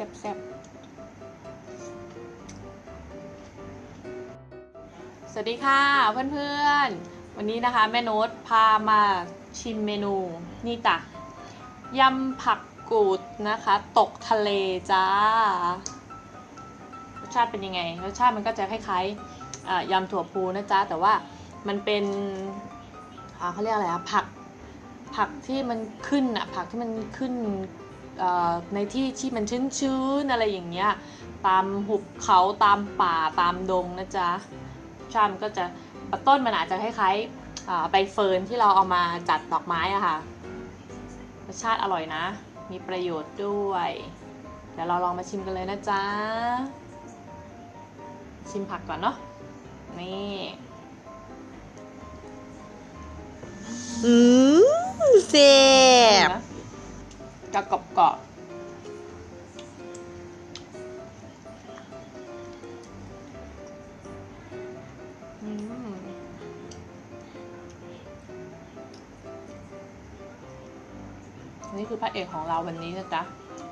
แซ่บๆสวัสดีค่ะเพื่อนๆ วันนี้นะคะแม่โน้ตพามาชิมเมนูนี่จ้ะยำผักกูดนะคะ ตกทะเลจ้ารสชาติเป็นยังไงรสชาติมันก็จะคล้ายๆยำถั่วพูนะจ๊ะแต่ว่ามันเป็นเขาเรียกอะไรอะผักผักที่มันขึ้นอะผักที่มันขึ้น ในที่ที่มันชื้นๆอะไรอย่างเงี้ยตามหุบเขาตามป่าตามดงนะจ๊ะชาติมันก็จะต้นมันอาจจะคล้ายๆอ่าใบเฟิร์นที่เราเอามาจัดดอกไม้อะค่ะรสชาติอร่อยนะ มีประโยชน์ด้วย เดี๋ยวเราลองมาชิมกันเลยนะจ๊ะ ชิมผักก่อนเนาะนี่อืมเจ็บ จะกรอบกรอบๆอืมนี่คือพระเอกของเราวันนี้นะจ๊ะ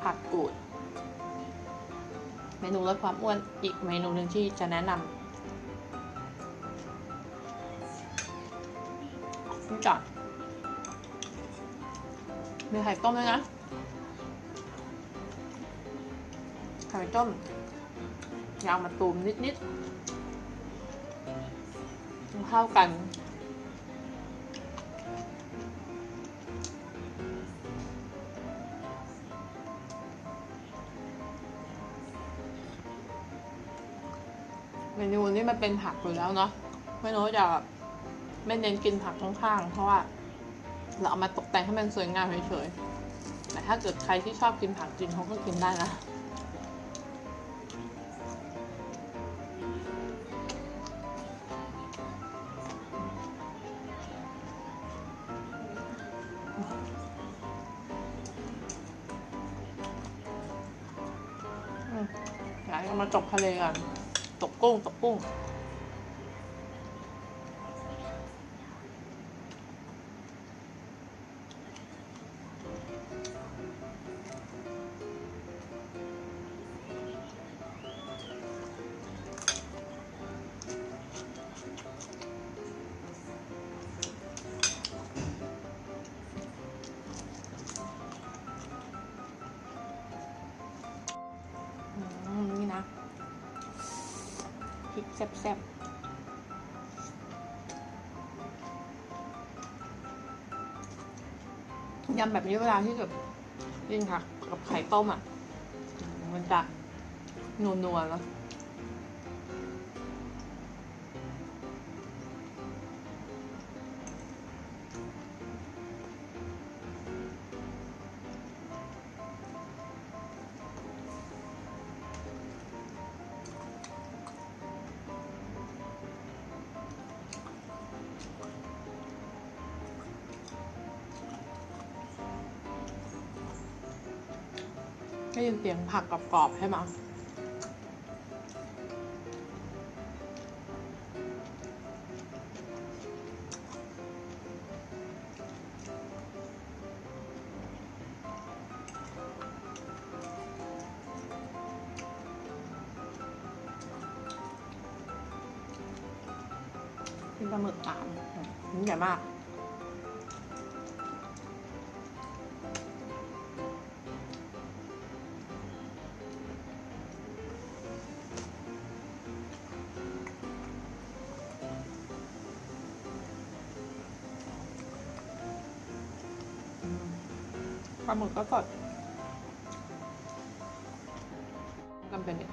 ผักกูด เมนูลดความอ้วนอีกเมนูหนึ่งที่จะแนะนำนี่จ้ะมีไข่ต้มด้วยนะ ไข่ต้มยางมะตูมนิดๆเข้ากันเมนูนี้มันเป็นผักอยู่แล้วเนาะไม่รู้จะไม่เน้นกินผักข้างๆ เพราะว่าเราเอามาตกแต่งให้มันสวยงามเฉยๆแต่ถ้าเกิดใครที่ชอบกินผักจริงเขาก็กินได้นะ อยาจะมาตกทะเลกันตกกุ้งตกกุ้ง แซ่บๆยำแบบนี้เวลาที่แบบกินค่ะกับไข่ต้มอะ มันจะนัวๆเนอ ได้ยินเสียงผักกรอบๆใช่ไหมกินปลาหมึกตามอืมนี่ใหญ่มาก ปลาหมึกก็สดกันเป็นเนี่ย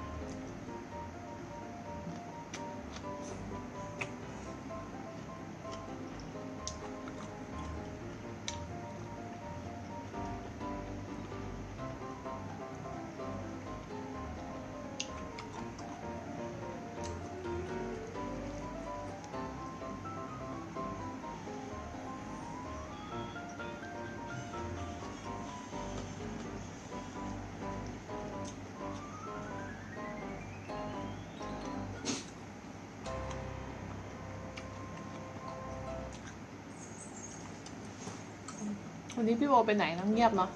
วันนี้พี่โบไปไหนนั่งเงียบเนาะ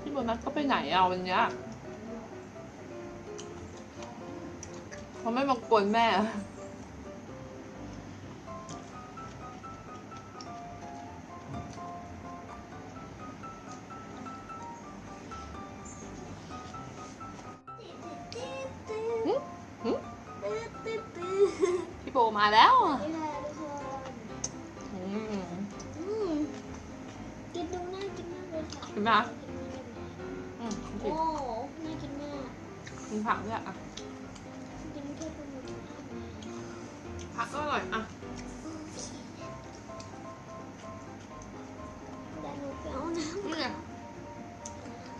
พี่โบนัดก็ไปไหนเอาวันนี้เขาไม่มากวนแม่ มาแล้วอืมกินดูน่ากินมากเลยค่ะกินไหมอืมโอ้น่ากินมากกินผักด้วยอะกินแค่ปลาหมึกผักก็อร่อยอะแต่หนูไปเอาน้ำนี่ไง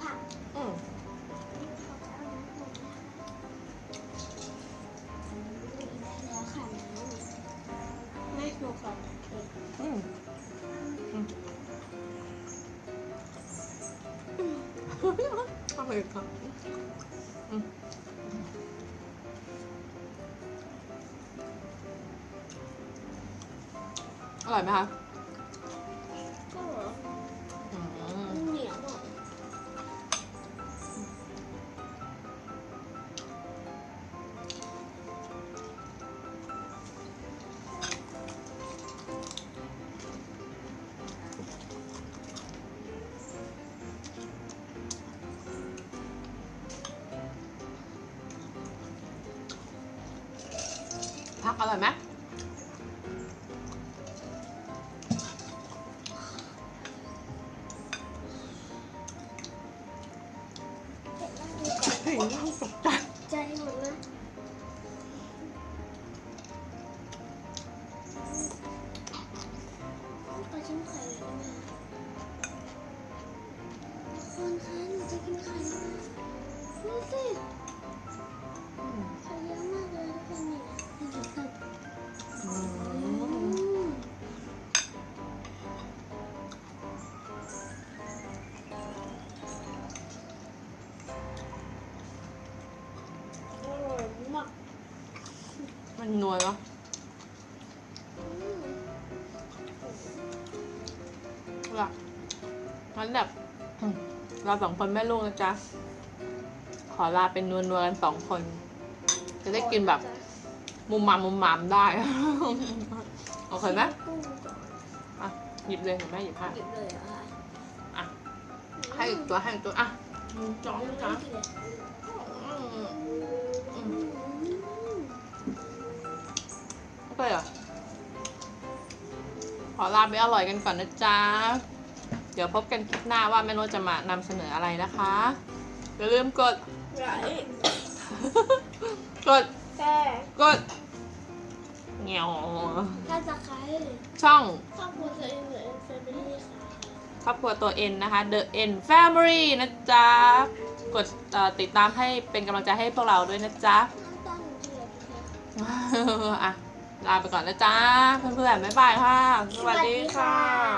ผักอืม อร่อยค่ะอืมอร่อยไหมคะ อร่อยไหม นนัวเนาะอืมล่ะงั้นแบบอืมเราสองคนแม่ลูกนะจ๊ะ ขอลาเป็นนัวๆกันสองคน จะได้กินแบบมุมมามมุมมามได้ โอเคไหมกุ้งก่อนอะ หยิบเลยเดี๋ยวแม่หยิบให้หยิบเลยเหรอคะอะ ให้อีกตัวให้อีกตัว อะหนึ่งสองยังไม่สามกินเลย เคเหรอขอลาไปอร่อยกันก่อนนะจ๊ะ เดี๋ยวพบกันคลิปหน้าว่าแม่โนตจะมานำเสนออะไรนะคะ อย่าลืมกดไหลกดแต่กดเงี้ยวถ้าจะใครช่องครอบครัวตัวเองหรือแฟมิลี่ค่ะ ครอบครัวตัวเอ็นนะคะ The N Family นะจ๊ะ กดเอ่อติดตามให้เป็นกำลังใจให้พวกเราด้วยนะจ๊ะ น้ำตาลหนูเกลือไปค่ะอะ ลาไปก่อนนะจ๊ะเพื่อนๆบ๊ายบายค่ะ สวัสดีค่ะ